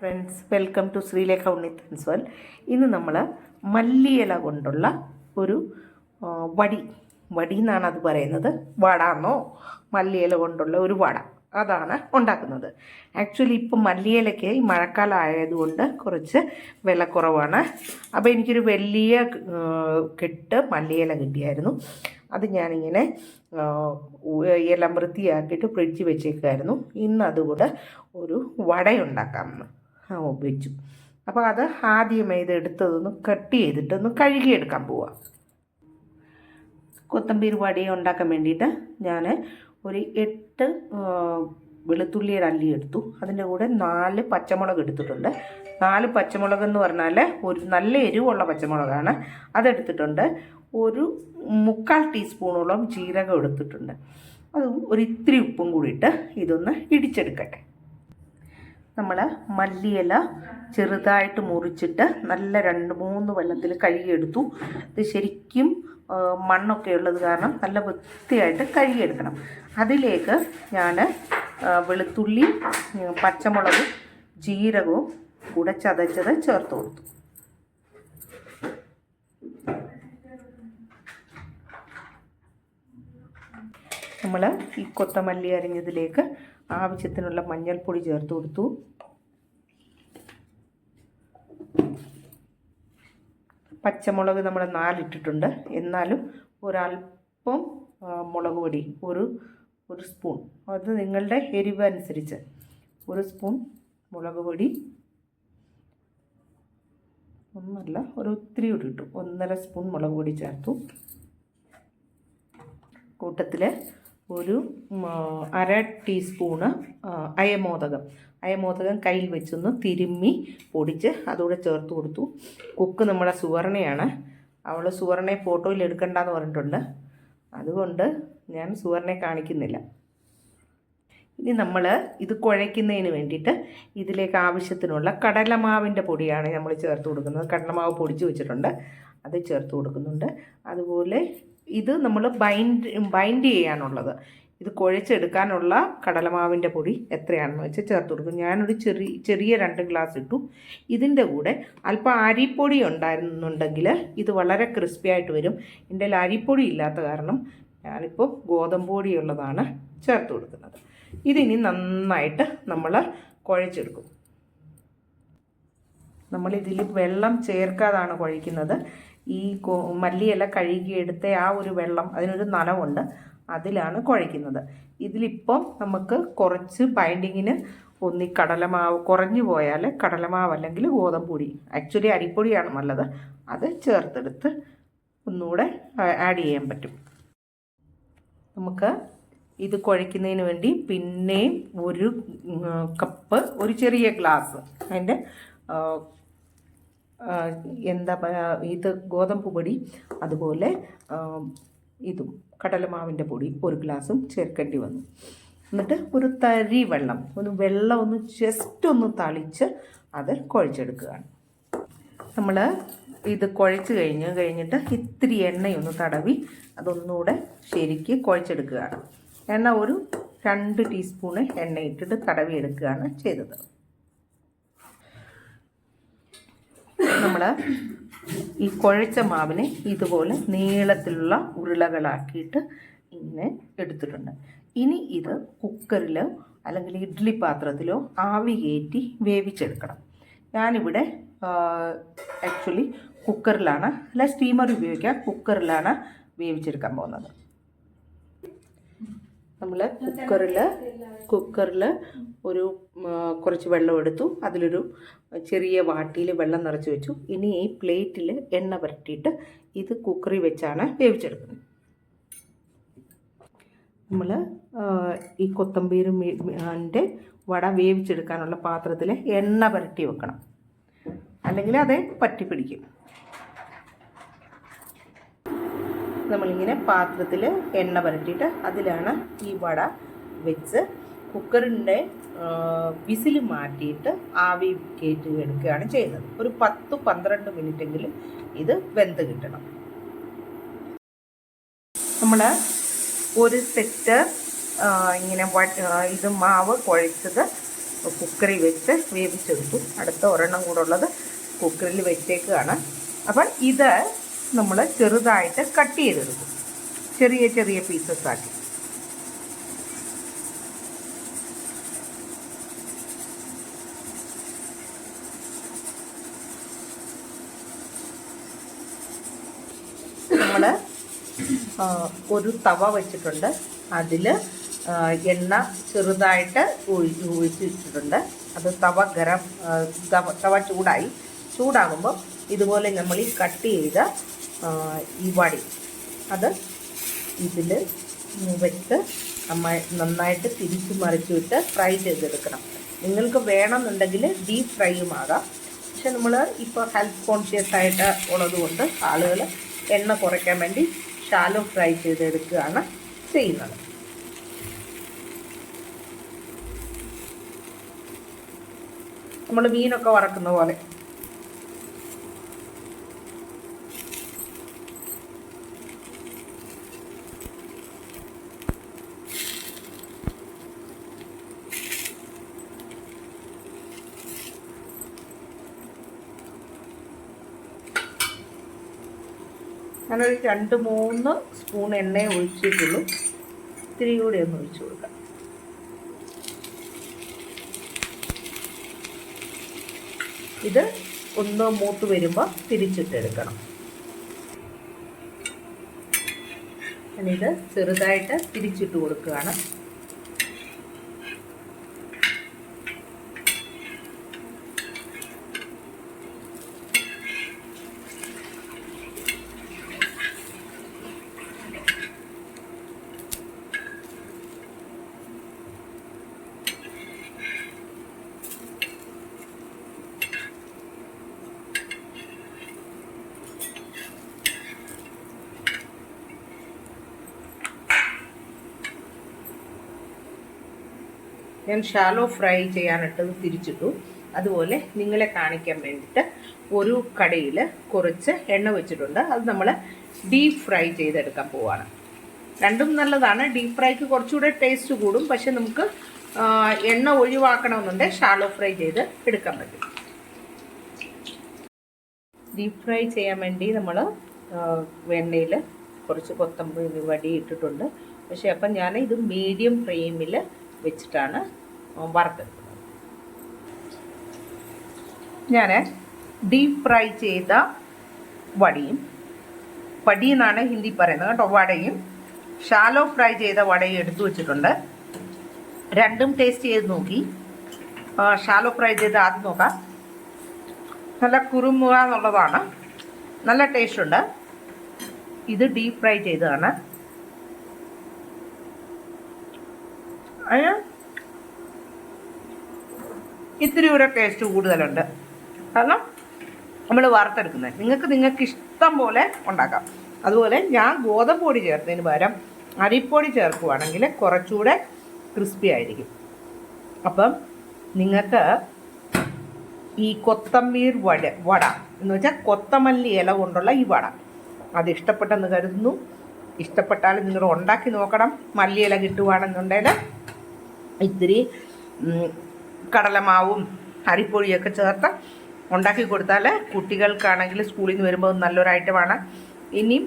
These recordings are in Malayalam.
Friends welcome to Sreelekha Unnithan's world ഇന്ന് നമ്മൾ മല്ലിയില കൊണ്ടുള്ള ഒരു വടി. വടി എന്നാണ് അത് പറയുന്നത്. വടാന്നോ? മല്ലിയില കൊണ്ടുള്ള ഒരു വട. അതാണ് ഉണ്ടാക്കുന്നത്. ആക്ച്വലി ഇപ്പം മല്ലിയിലയ്ക്ക് ഈ മഴക്കാലം ആയതുകൊണ്ട് കുറച്ച് വില കുറവാണ്. അപ്പോൾ എനിക്കൊരു വലിയ കെട്ട് മല്ലിയില കിട്ടിയായിരുന്നു. അത് ഞാനിങ്ങനെ എല്ലാം വൃത്തിയാക്കിയിട്ട് ഫ്രിഡ്ജ് വെച്ചേക്കായിരുന്നു ഇന്ന് അതുകൂടെ ഒരു വടയുണ്ടാക്കാമെന്ന് വെച്ചു. അപ്പോൾ അത് ആദ്യമേ ഇത് എടുത്തതൊന്ന് കട്ട് ചെയ്തിട്ടൊന്ന് കഴുകിയെടുക്കാൻ പോവാം. കൊത്തമ്പീർ വടി ഉണ്ടാക്കാൻ വേണ്ടിയിട്ട് ഞാൻ ഒരു എട്ട് വെളുത്തുള്ളിയുടെ അല്ലി എടുത്തു. അതിന്റെ കൂടെ നാല് പച്ചമുളക് എടുത്തിട്ടുണ്ട്. നാല് പച്ചമുളക് എന്ന് പറഞ്ഞാൽ ഒരു നല്ല എരിവുള്ള പച്ചമുളകാണ്. അതെടുത്തിട്ടുണ്ട്. ഒരു മുക്കാൽ ടീസ്പൂണോളം ജീരകം എടുത്തിട്ടുണ്ട്. അതും ഒരു ഇത്തിരി ഉപ്പും കൂടിയിട്ട് ഇതൊന്ന് ഇടിച്ചെടുക്കട്ടെ. നമ്മൾ മല്ലിയില ചെറുതായിട്ട് മുറിച്ചിട്ട് നല്ല രണ്ട് മൂന്ന് വെള്ളത്തിൽ കഴുകിയെടുത്തു. ഇത് ശരിക്കും മണ്ണൊക്കെ ഉള്ളത് കാരണം നല്ല വൃത്തിയായിട്ട് കഴുകിയെടുക്കണം. അതിലേക്ക് ഞാൻ വെളുത്തുള്ളി പച്ചമുളകും ജീരകവും കൂടെ ചതച്ചത് ചേർത്ത് കൊടുത്തു. നമ്മൾ ഈ കൊത്തമല്ലി അരിഞ്ഞതിലേക്ക് ആവശ്യത്തിനുള്ള മഞ്ഞൾപ്പൊടി ചേർത്ത് കൊടുത്തു. പച്ചമുളക് നമ്മൾ നാലിട്ടിട്ടുണ്ട്. എന്നാലും ഒരല്പം ആ, മുളക് പൊടി ഒരു ഒരു സ്പൂൺ. അത് നിങ്ങളുടെ എരിവ് അനുസരിച്ച്. ഒരു സ്പൂൺ മുളക് പൊടി. ഒന്നല്ല ഒരു ഒത്തിരി കൂടി ഇട്ടു. ഒന്നര സ്പൂൺ മുളക് പൊടി ചേർത്തു. കൂട്ടത്തിൽ ഒരു അര ടീസ്പൂണ് അയമോദകം. അയമോദകം കയ്യിൽ വെച്ചൊന്ന് തിരുമ്മി പൊടിച്ച് അതുകൂടെ ചേർത്ത് കൊടുത്തു. കുക്ക് നമ്മുടെ സുവർണയാണ്. അവൾ സുവർണയെ ഫോട്ടോയിൽ എടുക്കണ്ടെന്ന് പറഞ്ഞിട്ടുണ്ട്. അതുകൊണ്ട് ഞാൻ സുവർണയെ കാണിക്കുന്നില്ല. ഇനി നമ്മൾ ഇത് കുഴയ്ക്കുന്നതിന് വേണ്ടിയിട്ട് ഇതിലേക്ക് ആവശ്യത്തിനുള്ള കടലമാവിന്റെ പൊടിയാണ് നമ്മൾ ചേർത്ത് കൊടുക്കുന്നത്. കടലമാവ് പൊടിച്ച് വെച്ചിട്ടുണ്ട്. അത് ചേർത്ത് കൊടുക്കുന്നുണ്ട്. അതുപോലെ ഇത് നമ്മൾ ബൈൻഡ് ബൈൻഡ് ചെയ്യാനുള്ളത്. ഇത് കുഴച്ചെടുക്കാനുള്ള കടലമാവിന്റെ പൊടി എത്രയാണെന്ന് വെച്ച് ചേർത്ത് കൊടുക്കും. ഞാനൊരു ചെറിയ ചെറിയ രണ്ട് ഗ്ലാസ് ഇട്ടു. ഇതിന്റെ കൂടെ അല്പം അരിപ്പൊടി ഉണ്ടായിരുന്നുണ്ടെങ്കിൽ ഇത് വളരെ ക്രിസ്പി ആയിട്ട് വരും. എന്റെ അരിപ്പൊടി ഇല്ലാത്ത കാരണം ഞാനിപ്പോൾ ഗോതമ്പ് പൊടിയുള്ളതാണ് ചേർത്ത് കൊടുക്കുന്നത്. ഇതിനി നന്നായിട്ട് നമ്മൾ കുഴച്ചെടുക്കും. നമ്മളിതിൽ വെള്ളം ചേർക്കാതാണ് കുഴയ്ക്കുന്നത്. ഈ മല്ലിയില കഴുകിയെടുത്ത ആ ഒരു വെള്ളം അതിനൊരു നനവുണ്ട് അതിലാണ് കുഴയ്ക്കുന്നത്. ഇതിലിപ്പം നമുക്ക് കുറച്ച് ബൈൻഡിങ്ങിന് ഒന്നി കടലമാവ് കുറഞ്ഞു പോയാൽ കടലമാവ് അല്ലെങ്കിൽ ഗോതമ്പ് പൊടി ആക്ച്വലി അരിപ്പൊടിയാണ് നല്ലത്. അത് ചേർത്തെടുത്ത് ഒന്നുകൂടെ ആഡ് ചെയ്യാൻ പറ്റും. നമുക്ക് ഇത് കുഴയ്ക്കുന്നതിന് വേണ്ടി പിന്നെയും ഒരു കപ്പ് ഒരു ചെറിയ ഗ്ലാസ് അതിന്റെ എന്താ ഇത് ഗോതമ്പ് പൊടി അതുപോലെ ഇതും കടലമാവിന്റെ പൊടി ഒരു ഗ്ലാസും ചേർക്കേണ്ടി വന്നു. എന്നിട്ട് ഒരു തരി വെള്ളം ഒന്ന് വെള്ളം ഒന്ന് ജസ്റ്റ് ഒന്ന് തളിച്ച് അത് കുഴച്ചെടുക്കുകയാണ്. നമ്മൾ ഇത് കുഴച്ച് കഴിഞ്ഞ് കഴിഞ്ഞിട്ട് ഇത്തിരി എണ്ണയൊന്ന് തടവി അതൊന്നുകൂടെ ശരിക്ക് കുഴച്ചെടുക്കുകയാണ്. എണ്ണ ഒരു രണ്ട് ടീസ്പൂണ് എണ്ണ ഇട്ടിട്ട് തടവി എടുക്കുകയാണ് ചെയ്തത്. നമ്മൾ ഈ കുഴച്ച മാവിനെ ഇതുപോലെ നീളത്തിലുള്ള ഉരുളകളാക്കിയിട്ട് ഇങ്ങനെ എടുത്തിട്ടുണ്ട്. ഇനി ഇത് കുക്കറിൽ അല്ലെങ്കിൽ ഇഡ്ഡലി പാത്രത്തിലോ ആവി കയറ്റി വേവിച്ചെടുക്കണം. ഞാനിവിടെ ആക്ച്വലി കുക്കറിലാണ് അല്ല സ്റ്റീമർ ഉപയോഗിക്കാം കുക്കറിലാണ് വേവിച്ചെടുക്കാൻ പോകുന്നത്. നമ്മൾ കുക്കറിൽ കുക്കറിൽ ഒരു കുറച്ച് വെള്ളം എടുത്തു. അതിലൊരു ചെറിയ വാട്ടിയിൽ വെള്ളം നിറച്ച് വെച്ചു. ഇനി ഈ പ്ലേറ്റിൽ എണ്ണ പുരട്ടിയിട്ട് ഇത് കുക്കറിൽ വെച്ചാണ് വേവിച്ചെടുക്കുന്നത്. നമ്മൾ ഈ കൊത്തമ്പീരും അതിന്റെ വട വേവിച്ചെടുക്കാനുള്ള പാത്രത്തിൽ എണ്ണ പുരട്ടി വെക്കണം. അല്ലെങ്കിൽ അതേ പറ്റി പിടിക്കും നമ്മളിങ്ങനെ പാത്രത്തിൽ എണ്ണ പുരട്ടിയിട്ട് അതിലാണ് ഈ വട വെച്ച് കുക്കറിന്റെ വിസിൽ മാറ്റിയിട്ട് ആവി കയറ്റി എടുക്കുകയാണ് ചെയ്യുന്നത്. ഒരു പത്ത് പന്ത്രണ്ട് മിനിറ്റെങ്കിലും ഇത് വെന്ത് കിട്ടണം. നമ്മൾ ഒരു സെറ്റ് ഇങ്ങനെ ഇത് മാവ് കുഴച്ചത് കുക്കറിൽ വെച്ച് വേവിച്ചെടുത്തു അടുത്ത ഒരെണ്ണം കൂടെ ഉള്ളത് കുക്കറിൽ വെച്ചേക്കുകയാണ് അപ്പം ഇത് നമ്മൾ ചെറുതായിട്ട് കട്ട് ചെയ്തെടുക്കും. ചെറിയ ചെറിയ പീസസ് ആക്കി. നമ്മൾ ഒരു തവ വെച്ചിട്ടുണ്ട്. അതിൽ എണ്ണ ചെറുതായിട്ട് ഒഴിച്ച് ഒഴിച്ചിട്ടുണ്ട് അത് തവ ഗരം തവ ചൂടായി. ചൂടാകുമ്പോൾ ഇതുപോലെ നമ്മൾ ഈ കട്ട് ചെയ്ത ഈ വടി. അത് ഇതിൽ വെച്ച് നമ്മൾ നന്നായിട്ട് തിരിച്ചു മറിച്ചിട്ട് ഫ്രൈ ചെയ്തെടുക്കണം. നിങ്ങൾക്ക് വേണമെന്നുണ്ടെങ്കിൽ ഡീപ്പ് ഫ്രൈയും ആകാം. പക്ഷെ നമ്മൾ ഇപ്പോൾ ഹെൽത്ത് കോൺഷ്യസ് ആയിട്ട് ഉള്ളതുകൊണ്ട് ആളുകൾ എണ്ണ കുറയ്ക്കാൻ വേണ്ടി ഷാലോ ഫ്രൈ ചെയ്തെടുക്കുകയാണ് ചെയ്യുന്നത്. നമ്മൾ മീനൊക്കെ വറക്കുന്ന പോലെ. ഞാനൊരു രണ്ട് മൂന്ന് സ്പൂൺ എണ്ണ ഒഴിച്ചിട്ടുള്ളൂ. ഇത്തിരി കൂടി ഒന്ന് ഒഴിച്ചു കൊടുക്കാം. ഇത് ഒന്ന് മൂത്ത് വരുമ്പോൾ തിരിച്ചിട്ടെടുക്കണം. ഞാനിത് ചെറുതായിട്ട് തിരിച്ചിട്ട് കൊടുക്കുകയാണ്. ഞാൻ ഷാലോ ഫ്രൈ ചെയ്യാനിട്ടത് തിരിച്ചിട്ടു. അതുപോലെ നിങ്ങളെ കാണിക്കാൻ വേണ്ടിയിട്ട് ഒരു കടയിൽ കുറച്ച് എണ്ണ വെച്ചിട്ടുണ്ട്. അത് നമ്മൾ ഡീപ്പ് ഫ്രൈ ചെയ്തെടുക്കാൻ പോവാണ്. രണ്ടും നല്ലതാണ്. ഡീപ്പ് ഫ്രൈക്ക് കുറച്ചുകൂടെ ടേസ്റ്റ് കൂടും. പക്ഷെ നമുക്ക് എണ്ണ ഒഴിവാക്കണമെന്നുണ്ടെങ്കിൽ ഷാലോ ഫ്രൈ ചെയ്ത് എടുക്കാൻ പറ്റും. ഡീപ്പ് ഫ്രൈ ചെയ്യാൻ വേണ്ടി നമ്മൾ വെണ്ണയിൽ കുറച്ച് കൊത്തമ്പ് വടി ഇട്ടിട്ടുണ്ട്. പക്ഷേ അപ്പം ഞാൻ ഇത് മീഡിയം ഫ്ലെയിമിൽ വെച്ചിട്ടാണ് വറുത്തെടുക്കുന്നത്. ഞാൻ ഡീപ്പ് ഫ്രൈ ചെയ്ത വടിയും വടി എന്നാണ് ഹിന്ദി പറയുന്നത് കേട്ടോ വടയും. ഷാലോ ഫ്രൈ ചെയ്ത വടയും എടുത്തു വെച്ചിട്ടുണ്ട്. രണ്ടും ടേസ്റ്റ് ചെയ്ത് നോക്കി. ഷാലോ ഫ്രൈ ചെയ്ത് ആദ്യം നോക്കാം. നല്ല കുറുമുക എന്നുള്ളതാണ്. നല്ല ടേസ്റ്റ് ഉണ്ട്. ഇത് ഡീപ്പ് ഫ്രൈ ചെയ്തതാണ്. ഇത്തിരി കൂടെ ടേസ്റ്റ് കൂടുതലുണ്ട്. കാരണം നമ്മൾ വറുത്തെടുക്കുന്നത് നിങ്ങൾക്ക് നിങ്ങൾക്ക് ഇഷ്ടം പോലെ ഉണ്ടാക്കാം. അതുപോലെ ഞാൻ ഗോതമ്പ് പൊടി ചേർത്തതിന് പകരം അരിപ്പൊടി ചേർക്കുവാണെങ്കിൽ കുറച്ചുകൂടെ ക്രിസ്പി ആയിരിക്കും. അപ്പം നിങ്ങൾക്ക് ഈ കൊത്തമ്പീർ വട വട എന്ന് വെച്ചാൽ കൊത്തമല്ലി ഇല കൊണ്ടുള്ള ഈ വട. അത് ഇഷ്ടപ്പെട്ടെന്ന് കരുതുന്നു. ഇഷ്ടപ്പെട്ടാൽ നിങ്ങൾ ഉണ്ടാക്കി നോക്കണം. മല്ലിയില കിട്ടുവാണെന്നുണ്ടെങ്കിൽ ഇത്തിരി കടലമാവും അരിപ്പൊടിയൊക്കെ ചേർത്ത് ഉണ്ടാക്കി കൊടുത്താൽ കുട്ടികൾക്കാണെങ്കിൽ സ്കൂളിൽ നിന്ന് വരുമ്പോൾ നല്ലൊരു ഐറ്റമാണ് ഇനിയും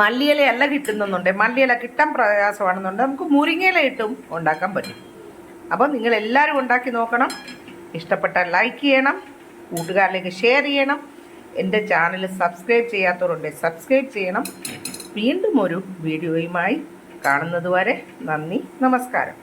മല്ലിയിലയല്ല കിട്ടുന്നുണ്ട് മല്ലിയില കിട്ടാൻ പ്രയാസമാണെന്നുണ്ട് നമുക്ക് മുരിങ്ങയില ഇട്ടും ഉണ്ടാക്കാൻ പറ്റും. അപ്പോൾ നിങ്ങൾ എല്ലാവരും ഉണ്ടാക്കി നോക്കണം. ഇഷ്ടപ്പെട്ട ലൈക്ക് ചെയ്യണം. കൂട്ടുകാരിലേക്ക് ഷെയർ ചെയ്യണം. എന്റെ ചാനൽ സബ്സ്ക്രൈബ് ചെയ്യാത്തവരുണ്ട് സബ്സ്ക്രൈബ് ചെയ്യണം. വീണ്ടും ഒരു വീഡിയോയുമായി കാണുന്നതുവരെ നന്ദി നമസ്കാരം.